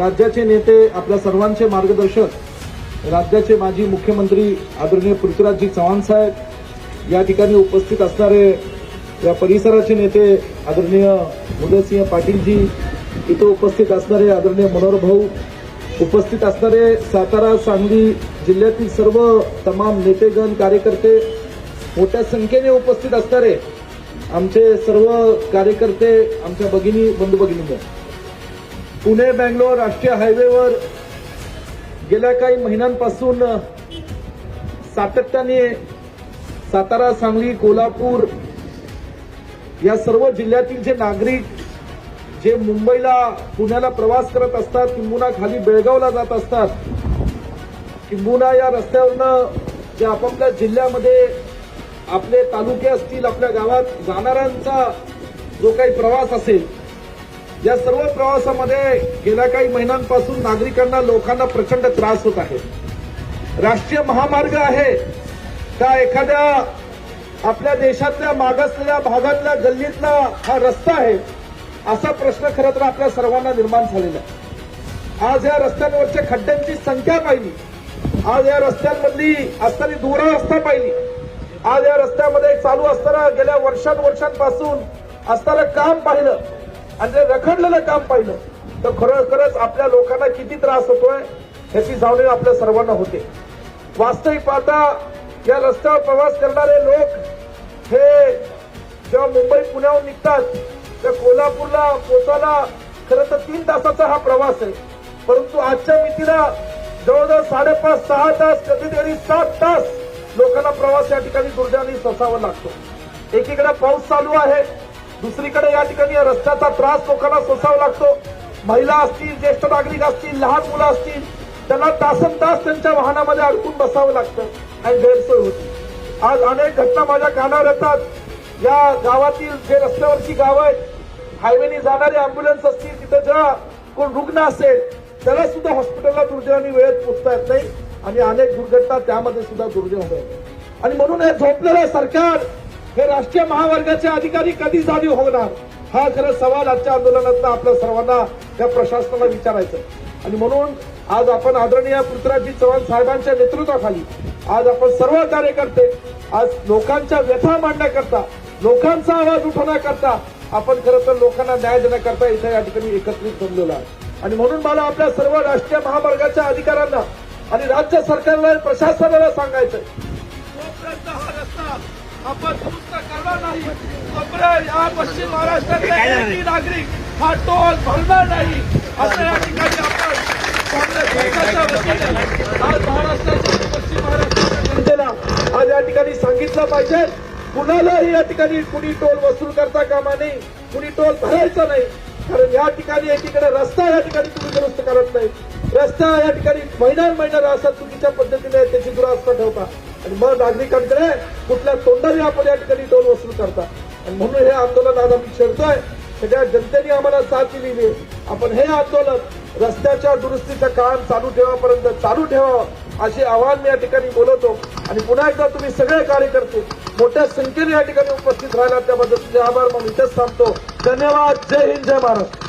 राज्याचे नेते आपल्या सर्वांचे मार्गदर्शक राज्याचे माजी मुख्यमंत्री आदरणीय पृथ्वीराजजी चव्हाण साहेब या ठिकाणी उपस्थित असणारे या परिसराचे नेते आदरणीय उदयसिंह पाटीलजी इथं उपस्थित असणारे आदरणीय मनोहर भाऊ उपस्थित असणारे सातारा सांगली जिल्ह्यातील सर्व तमाम नेतेगण कार्यकर्ते मोठ्या संख्येने उपस्थित असणारे आमचे सर्व कार्यकर्ते आमच्या भगिनी बंधू भगिनी पुणे बँगलोर राष्ट्रीय हायवेवर गेल्या काही महिन्यांपासून सातत्याने सातारा सांगली कोल्हापूर या सर्व जिल्ह्यातील जे नागरिक जे मुंबईला पुण्याला प्रवास करत असतात किंबुना खाली बेळगावला जात असतात किंबुना या रस्त्यावरनं जे आपापल्या जिल्ह्यामध्ये आपले तालुके असतील आपल्या गावात जाणाऱ्यांचा जो काही प्रवास असेल या सर्व प्रवासामध्ये गेल्या काही महिन्यांपासून नागरिकांना लोकांना प्रचंड त्रास होत आहे. राष्ट्रीय महामार्ग आहे. त्या एखाद्या आपल्या देशातल्या मागासलेल्या भागातल्या गल्लीतला हा रस्ता आहे असा प्रश्न खरं तर आपल्या सर्वांना निर्माण झालेला आहे. आज या रस्त्यांवरच्या खड्ड्यांची संख्या पाहिली. आज या रस्त्यांमधली असणारी दुरावस्था पाहिली. आज या रस्त्यामध्ये चालू असताना गेल्या वर्षानुवर्षांपासून असणारं काम पाहिलं. आणि जे रखडलेलं काम पाहिलं तर खरोखरच आपल्या लोकांना किती त्रास होतोय ह्याची जाणीव आपल्या सर्वांना होते. वास्तविक पाहता या रस्त्यावर प्रवास करणारे लोक हे जेव्हा मुंबई पुण्याहून निघतात तर कोल्हापूरला पोचायला खरं तर तीन तासाचा हा प्रवास आहे. परंतु आजच्या मितीला जवळजवळ साडेपाच सहा तास कधीतरी सात तास लोकांना प्रवास या ठिकाणी दुर्दैवाने सोसावा लागतो. एकीकडे पाऊस चालू आहे दुसरीकडे या ठिकाणी रस्त्याचा त्रास लोकांना सोसावा लागतो. महिला असतील ज्येष्ठ नागरिक असतील लहान मुलं असतील त्यांना तासन तास त्यांच्या वाहनामध्ये अडकून बसावं लागतं आणि गैरसोय होती. आज अनेक घटना माझ्या कानावर येतात. या गावातील जे रस्त्यावरची गावं आहेत हायवेने जाणारे अँब्युलन्स असतील तिथं जेव्हा कोण रुग्ण असेल त्याला सुद्धा हॉस्पिटलला दुर्दैवाने वेळेत पोचता येत नाही आणि अनेक दुर्घटना त्यामध्ये सुद्धा दुर्दैव होतात. आणि म्हणून हे झोपलेलं सरकार हे राष्ट्रीय महामार्गाचे अधिकारी कधी जाणीव होणार? हा खरं सवाल आजच्या आंदोलनातनं आपल्या सर्वांना त्या प्रशासनाला विचारायचं आणि म्हणून आज आपण आदरणीय पृथ्वीराजजी चव्हाण साहेबांच्या नेतृत्वाखाली आज आपण सर्व कार्यकर्ते आज लोकांच्या व्यथा मांडण्याकरता लोकांचा आवाज उठवण्याकरता आपण खरं तर लोकांना न्याय देण्याकरता इथे या ठिकाणी एकत्रित जमलेलो आहे. आणि म्हणून मला आपल्या सर्व राष्ट्रीय महामार्गाच्या अधिकाऱ्यांना आणि राज्य सरकारला प्रशासनाला सांगायचं आपण दुरुस्त करणार नाही. तोपर्यंत या पश्चिम महाराष्ट्रातले नागरिक हा टोल भरणार नाही. असं या ठिकाणी आपण काँग्रेस वतीने आज महाराष्ट्राच्या पश्चिम महाराष्ट्राच्या जनतेला आज या ठिकाणी सांगितलं पाहिजे. कुणालाही या ठिकाणी कुणी टोल वसूल करता कामा नाही कुणी टोल भरायचा नाही. कारण या ठिकाणी एकीकडे रस्ता या ठिकाणी तुम्ही दुरुस्त करत नाही. रस्ता या ठिकाणी महिन्यान महिन्याला असा चुकीच्या पद्धतीने त्याची दुरावस्था ठेवता. आणि मग नागरिकांकडे कुठल्या तोंडाने आपण या ठिकाणी टोल वसूल करता. आणि म्हणून हे आंदोलन आज आम्ही छेडतोय. सगळ्या जनतेने आम्हाला साथ दिलेली आहे. आपण हे आंदोलन रस्त्याच्या दुरुस्तीचं काम चालू ठेवापर्यंत चालू ठेवावं असे आवाहन मी या ठिकाणी बोलवतो. आणि पुन्हा एकदा तुम्ही सगळे कार्यकर्ते मोठ्या संख्येने या ठिकाणी उपस्थित राहिला त्याबद्दल तुझे आभार. मग इथेच थांबतो. धन्यवाद. जय हिंद. जय महाराष्ट्र